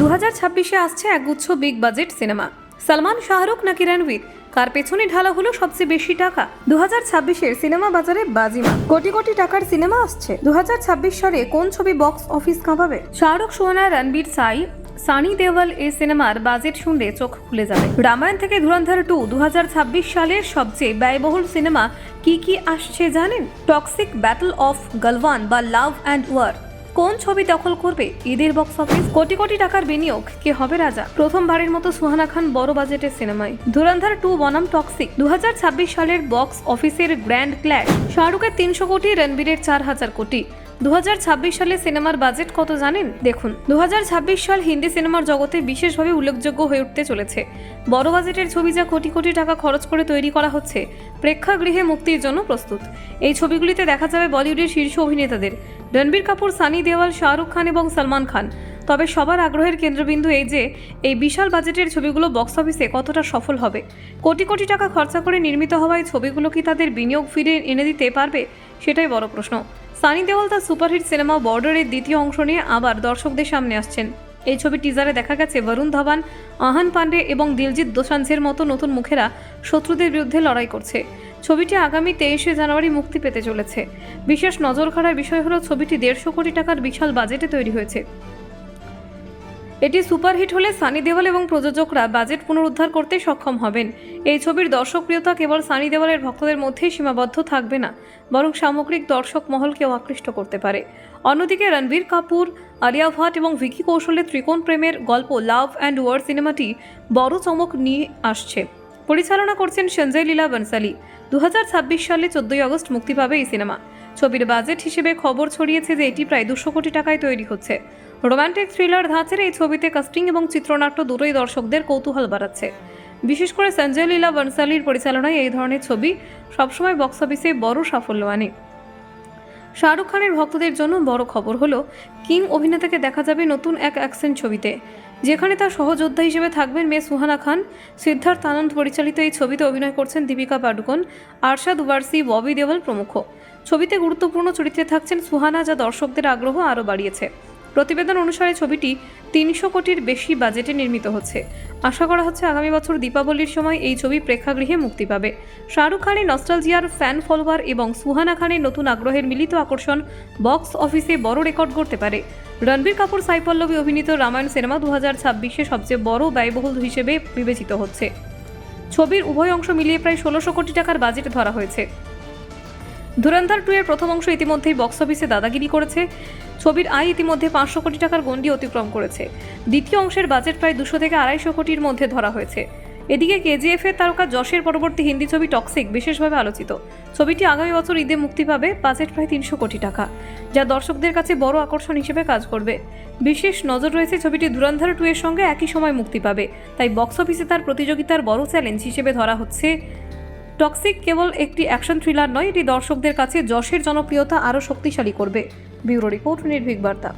দু হাজার ছাব্বিশে আসছে একগুচ্ছ big budget cinema. Salman Shahrukh নাকি রণবীর? কার পেছনে ঢালা হলো সবচেয়ে বেশি টাকা? দু হাজার ছাব্বিশের সিনেমা বাজারে বাজিমা কোটি কোটি টাকার সিনেমা আসছে। দু হাজার ছাব্বিশ সালে কোন ছবি বক্স অফিস কাঁপাবে? শাহরুখ, সোহানা, রণবীর, সাই, সানি দেওয়াল এই সিনেমার বাজেট শুনলে চোখ খুলে যাবে। রামায়ণ থেকে ধুরন্ধর টু দু হাজার ছাব্বিশ সালের সবচেয়ে ব্যয়বহুল সিনেমা কি কি আসছে জানেন? টক্সিক ব্যাটল অফ গলওয়ান বা লাভ অ্যান্ড ওয়ার কোন ছবি দখল করবে ঈদের বক্স অফিস কোটি কোটি টাকার বিনিয়োগ, কে হবে রাজা? প্রথমবারের মতো সুহানা খান বড় বাজেটের সিনেমায়। ধুরন্ধর টু বনাম টক্সিক দু হাজার ছাব্বিশ সালের বক্স অফিসের গ্র্যান্ড ক্ল্যাশ শাহরুখের তিনশো কোটি, রণবীরের চার হাজার কোটি। দু হাজার ছাব্বিশ সালে সিনেমার বাজেট কত জানেন? দেখুন, দু হাজার ছাব্বিশ সাল হিন্দি সিনেমার জগতে বিশেষভাবে উল্লেখযোগ্য হয়ে উঠতে চলেছে। বড় বাজেটের ছবি যা কোটি কোটি টাকা খরচ করে তৈরি করা হচ্ছে, প্রেক্ষাগৃহে মুক্তির জন্য প্রস্তুত। এই ছবিগুলিতে দেখা যাবে বলিউডের শীর্ষ অভিনেতাদের, রণবীর কাপুর, সানি দেওয়াল, শাহরুখ খান এবং সলমান খান। তবে সবার আগ্রহের কেন্দ্রবিন্দু এই যে, এই বিশাল বাজেটের ছবিগুলো বক্স অফিসে কতটা সফল হবে? কোটি কোটি টাকা খরচা করে নির্মিত হওয়ায় ছবিগুলো কি তাদের বিনিয়োগ ফিরে এনে দিতে পারবে? সেটাই বড় প্রশ্ন। সানি দেওয়াল তার সুপারহিট সিনেমা বর্ডারের দ্বিতীয় অংশ নিয়ে আবার দর্শকদের সামনে আসছেন। এই ছবি টিজারে দেখা গেছে বরুণ ধাবান আহান পান্ডে এবং দিলজিৎ দোসাঞ্জের মতো নতুন মুখেরা শত্রুদের বিরুদ্ধে লড়াই করছে। ছবিটি আগামী তেইশে জানুয়ারি মুক্তি পেতে চলেছে। বিশেষ নজর কাড়ার বিষয় হলো, ছবিটি দেড়শো কোটি টাকার বিশাল বাজেটে তৈরি হয়েছে। এটি সুপারহিট হলে সানি দেওয়াল এবং প্রযোজকরা বাজেট পুনরুদ্ধার করতে সক্ষম হবেন। এই ছবির দর্শকপ্রিয়তা কেবল সানি দেওয়ালের ভক্তদের মধ্যেই সীমাবদ্ধ থাকবে না, বরং সামগ্রিক দর্শক মহলকেও আকৃষ্ট করতে পারে। অন্যদিকে রণবীর কাপুর, আলিয়া ভাট এবং ভিকি কৌশলের ত্রিকোণ প্রেমের গল্প লাভ অ্যান্ড ওয়ার সিনেমাটি বড় চমক নিয়ে আসছে। পরিচালনা করছেন সঞ্জয় লীলা বনসালি। দু সালে চোদ্দই আগস্ট মুক্তি পাবে এই সিনেমা। ছবির বাজেট হিসেবে খবর ছড়িয়েছে যে এটি প্রায় দুশো কোটি টাকায় তৈরি হচ্ছে। রোমান্টিক থ্রিলার ধাঁচের এই ছবিতে কাস্টিং এবং চিত্রনাট্য দুটোই দর্শকদের কৌতূহল বাড়াচ্ছে। বিশেষ করে সঞ্জয় লীলা বনসালির পরিচালনায় এই ধরনের ছবি সবসময় বক্স অফিসে বড় সাফল্য আনে। শাহরুখ খানের ভক্তদের জন্য বড় খবর হলো, কিং অভিনেতাকে দেখা যাবে নতুন এক অ্যাকশন ছবিতে। যেখানে তার সহযোদ্ধা হিসেবে থাকবেন মেয়ে সুহানা খান। সিদ্ধার্থ আনন্দ পরিচালিত এই ছবিতে অভিনয় করছেন দীপিকা পাডুকোন, আরশাদ ওয়ারসি ববি দেওয়াল প্রমুখ। ছবিতে গুরুত্বপূর্ণ চরিত্রে থাকছেন সুহানা, যা দর্শকদের আগ্রহ আরও বাড়িয়েছে। প্রতিবেদন অনুসারে ছবিটি তিনশো কোটির বেশি বাজেটে নির্মিত হচ্ছে। আশা করা হচ্ছে আগামী বছর দীপাবলির সময় এই ছবি প্রেক্ষাগৃহে মুক্তি পাবে। শাহরুখ খানের নস্টালজিয়ার ফ্যান ফলোয়ার এবং সুহানা খানের নতুন আগ্রহের মিলিত আকর্ষণ বক্স অফিসে বড় রেকর্ড করতে পারে। রণবীর কাপুর, সাই পল্লবী অভিনীত রামায়ণ সিনেমা দু হাজার ছাব্বিশে সবচেয়ে বড় ব্যয়বহুল হিসেবে বিবেচিত হচ্ছে। ছবির উভয় অংশ মিলিয়ে প্রায় ষোলোশো কোটি টাকার বাজেট ধরা হয়েছে। ধুরন্ধর টু এর প্রথম অংশ ইতিমধ্যেই বক্স অফিসে দাদাগিরি করেছে। ছবির আয় ইতিমধ্যে পাঁচশো কোটি টাকার গণ্ডি অতিক্রম করেছে। দ্বিতীয় অংশের বাজেট প্রায় দুশো থেকে আড়াইশো কোটির মধ্যে ধরা হয়েছে। এদিকে কেজিএফ এর তারকা যশের পরবর্তী হিন্দি ছবি টক্সিক বিশেষভাবে আলোচিত। ছবিটি আগামী বছর ঈদে মুক্তি পাবে বাজেট প্রায় তিনশো কোটি টাকা, যা দর্শকদের কাছে বড় আকর্ষণ হিসেবে কাজ করবে। বিশেষ নজর রয়েছে ছবিটি ধুরন্ধর টু এর সঙ্গে একই সময় মুক্তি পাবে, তাই বক্স অফিসে তার প্রতিযোগিতার বড় চ্যালেঞ্জ হিসেবে ধরা হচ্ছে। টক্সিক কেবল একটি অ্যাকশন থ্রিলার নয়, এটি দর্শকদের কাছে যশের জনপ্রিয়তা আরও শক্তিশালী করবে। ব্যুরো রিপোর্ট নির্ভীক বার্তা।